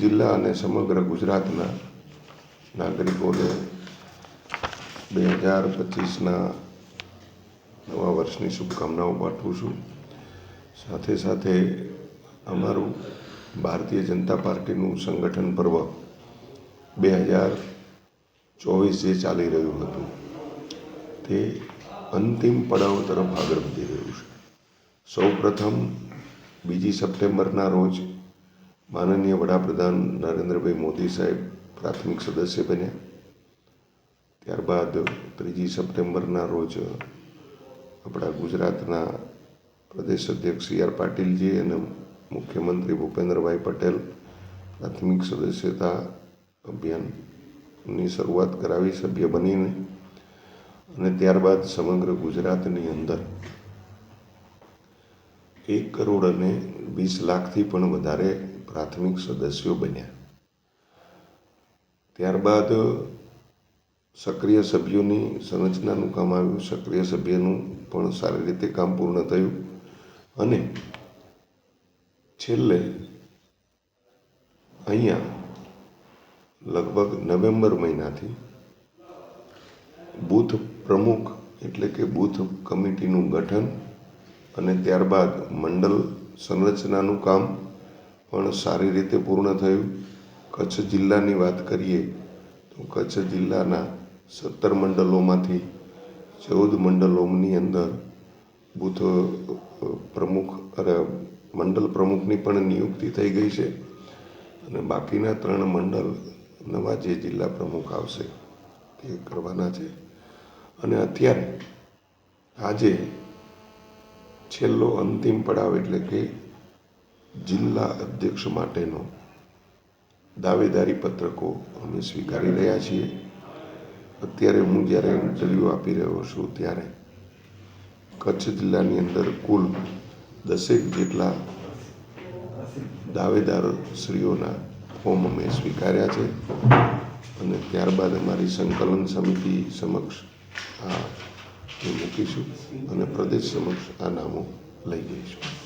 જિલ્લા અને સમગ્ર ગુજરાતના નાગરિકોને બે હજાર પચીસના નવા વર્ષની શુભકામનાઓ પાઠવું છું. સાથે સાથે અમારું ભારતીય જનતા પાર્ટીનું સંગઠન પર્વ બે હજાર ચોવીસ જે ચાલી રહ્યું હતું. તે અંતિમ પડાવ તરફ આગળ વધી રહ્યું છે. સૌ પ્રથમ બીજી સપ્ટેમ્બરના રોજ માનનીય વડાપ્રધાન નરેન્દ્રભાઈ મોદી સાહેબ પ્રાથમિક સદસ્ય બન્યા. ત્યારબાદ ત્રીજી સપ્ટેમ્બરના રોજ આપણા ગુજરાતના પ્રદેશ અધ્યક્ષ સી આર પાટીલજી અને મુખ્યમંત્રી ભૂપેન્દ્રભાઈ પટેલ પ્રાથમિક સદસ્યતા અભિયાનની શરૂઆત કરાવી, સભ્ય બનીને અને ત્યારબાદ સમગ્ર ગુજરાતની અંદર એક કરોડ અને વીસ લાખથી પણ વધારે પ્રાથમિક સદસ્યો બન્યા. ત્યારબાદ સક્રિય સભ્યોની સંરચનાનું કામ આવ્યું. સક્રિય સભ્યનું પણ સારી રીતે કામ પૂર્ણ થયું અને છેલ્લે અહીંયા લગભગ નવેમ્બર મહિનાથી બૂથ પ્રમુખ એટલે કે બૂથ કમિટીનું ગઠન અને ત્યારબાદ મંડળ સંરચનાનું કામ પણ સારી રીતે પૂર્ણ થયું. કચ્છ જિલ્લાની વાત કરીએ તો કચ્છ જિલ્લાના સત્તર મંડળોમાંથી ચૌદ મંડળોની અંદર બૂથ પ્રમુખ અરે મંડળ પ્રમુખની પણ નિયુક્તિ થઈ ગઈ છે અને બાકીના ત્રણ મંડળ નવા જે જિલ્લા પ્રમુખ આવશે તે કરવાના છે. અને અત્યારે આજે છેલ્લો અંતિમ પડાવ એટલે કે જિલ્લા અધ્યક્ષ માટેનો દાવેદારી પત્રકો અમે સ્વીકારી રહ્યા છીએ. અત્યારે હું જ્યારે ઇન્ટરવ્યૂ આપી રહ્યો છું ત્યારે કચ્છ જિલ્લાની અંદર કુલ દસેક જેટલા દાવેદારશ્રીઓના ફોર્મ અમે સ્વીકાર્યા છે અને ત્યારબાદ અમારી સંકલન સમિતિ સમક્ષ આ મૂકીશું અને પ્રદેશ સમક્ષ આ નામો લઈ જઈશું.